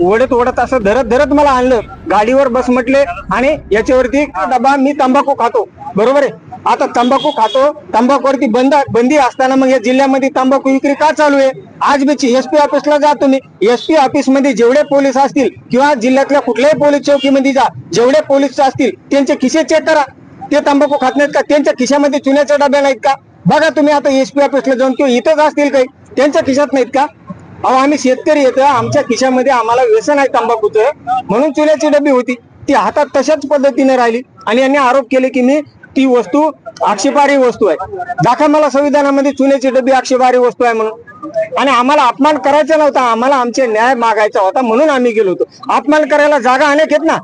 ओढत ओढत असं धरत धरत मला आणलं. गाडीवर बस म्हटले आणि याच्यावरती डबा मी तंबाखू खातो. बरोबर आहे? आता तंबाखू खातो. तंबाखूवरती बंद बंदी असताना मग या जिल्ह्यामध्ये तंबाखू विक्री का चालू आहे? आज मी एसपी ऑफिसला जा तुम्ही. एसपी ऑफिसमध्ये जेवढे पोलीस असतील किंवा जिल्ह्यातल्या कुठल्याही पोलीस चौकीमध्ये जा जेवढे पोलीस असतील त्यांचे खिसे चेक करा. ते तंबाखू खात नाहीत का? त्यांच्या खिशामध्ये चुन्याच्या डब्या नाहीत का? बघा तुम्ही आता एसपी ऑफिसला जाऊन किंवा इथंच असतील काही. त्यांच्या खिशात नाहीत का? अहो आम्ही शेतकरी येतो आमच्या खिशामध्ये आम्हाला व्यसन आहे तंबाखूचं. म्हणून चुन्याची डबी होती. ती हातात तशाच पद्धतीने राहिली. आणि यांनी आरोप केले की मी ती वस्तू आक्षेपारी वस्तू आहे. दाखवा मला संविधानामध्ये चुन्याची डबी आक्षेपारी वस्तू आहे म्हणून. आणि आम्हाला अपमान करायचा नव्हता. आम्हाला आमचे न्याय मागायचा होता म्हणून आम्ही गेलो होतो. अपमान करायला जागा अनेक आहेत ना.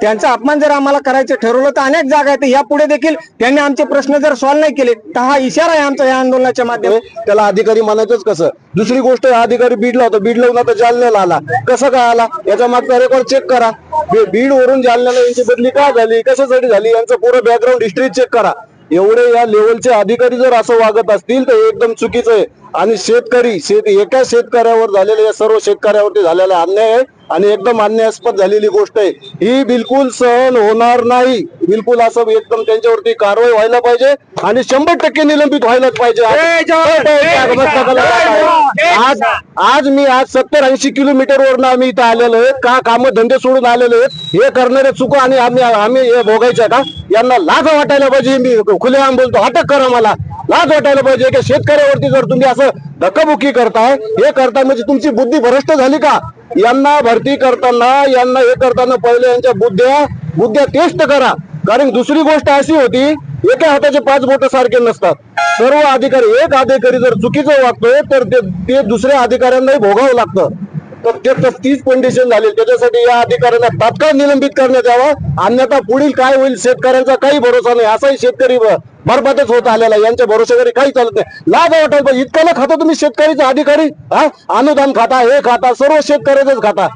त्यांचा अपमान जर आम्हाला करायचं ठरवलं तर अनेक जागा आहेत. यापुढे देखील त्यांनी आमचे प्रश्न जर सॉल्व्ह नाही केले तर हा इशारा आहे आमचा या आंदोलनाच्या माध्यमातून. म्हणजे त्याला अधिकारी म्हणायचंच कसं? दुसरी गोष्ट हा अधिकारी बीडला होता. बीडला आता जालन्याला आला. कसं काय आला? याचा मागचा रेकॉर्ड चेक करा. बीड वरून जालन्याला यांची बदली का झाली? कशासाठी झाली? यांचं पूर्ण बॅकग्राऊंड हिस्ट्री चेक करा. एवढे या लेवलचे अधिकारी जर असं वागत असतील तर एकदम चुकीचं आहे. आणि शेतकरी शेत एका शेतकऱ्यावर झालेले या सर्व शेतकऱ्यावरती झालेला अन्याय आहे. आणि एकदम अन्यायास्पद झालेली गोष्ट आहे. ही बिलकुल सहन होणार नाही. बिलकुल असं एकदम त्यांच्यावरती कारवाई व्हायला पाहिजे आणि शंभर टक्के निलंबित व्हायलाच पाहिजे. आज आज मी आज सत्तर ऐंशी किलोमीटर वरनं आम्ही इथं आलेलो आहे. का काम धंदे सोडून आलेलो आहेत? हे करणारे चुक आणि आम्ही आम्ही हे भोगायचं का? यांना लाज वाटायला पाहिजे. मी खुलेआम बोलतो अटक करा मला. लाज वाटायला पाहिजे की शेतकऱ्यावरती जर तुम्ही असं धक्काबुक्की करताय. हे करताय म्हणजे तुमची बुद्धी भ्रष्ट झाली का? यांना भरती करताना यांना हे करताना पहिले यांच्या बुद्ध्या बुद्ध्या टेस्ट करा. कारण दुसरी गोष्ट अशी होती एका हाताचे पाच बोट सारखे नसतात. सर्व अधिकारी एक अधिकारी जर चुकीचं वागतोय तर ते ते दुसऱ्या अधिकाऱ्यांनाही भोगावं लागतं. तर ते तर तीच कंडिशन झाली त्याच्यासाठी या अधिकाऱ्यांना तात्काळ निलंबित करण्यात यावा. अन्यथा पुढील काय होईल शेतकऱ्यांचा काही भरोसा नाही. असाही शेतकरी बरबादच होत आलेला यांच्या भरोशावर काही चालत नाही. लाभ वाटायला पाहिजे इतकं खाता तुम्ही शेतकरीचा अधिकारी हा? अनुदान खाता हे खाता सर्व शेतकऱ्याचंच खाता.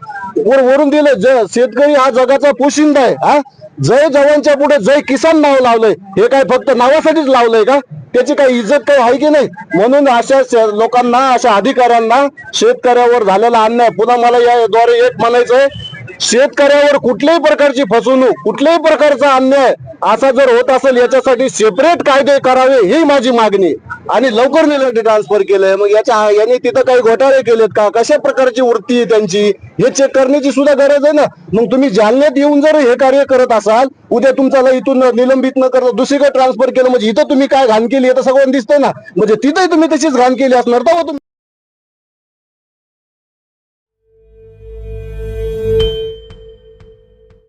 वरून दिलं शेतकरी हा जगाचा पोशिंदा आहे हा? जय जवानच्या पुढे जय किसान नाव लावलंय. हे काय फक्त नावासाठीच लावलंय का? त्याची काही इज्जत काही आहे की नाही? म्हणून अशा लोकांना अशा अधिकाऱ्यांना शेतकऱ्यावर झालेला अन्याय. पुन्हा मला याद्वारे एक म्हणायचंय शेतकऱ्यावर कुठल्याही प्रकारची फसवणूक कुठल्याही प्रकारचा अन्याय असा जर होत असेल याच्यासाठी सेपरेट कायदे करावे ही माझी मागणी. आणि लवकर निलंडी ट्रान्सफर केलंय. मग याच्या यांनी तिथं काही घोटाळे केलेत का? कशा प्रकारची वृत्ती आहे त्यांची? हे चेक करण्याची सुद्धा गरज आहे ना? मग तुम्ही जालन्यात येऊन जर हे कार्य करत असाल उद्या तुमच्याला इथून निलंबित न करता दुसरीकडे ट्रान्सफर केलं म्हणजे इथं तुम्ही काय घाण केली आहे तर सगळं दिसतंय ना? म्हणजे तिथंही तुम्ही तशीच घाण केली असणार. तर तुम्ही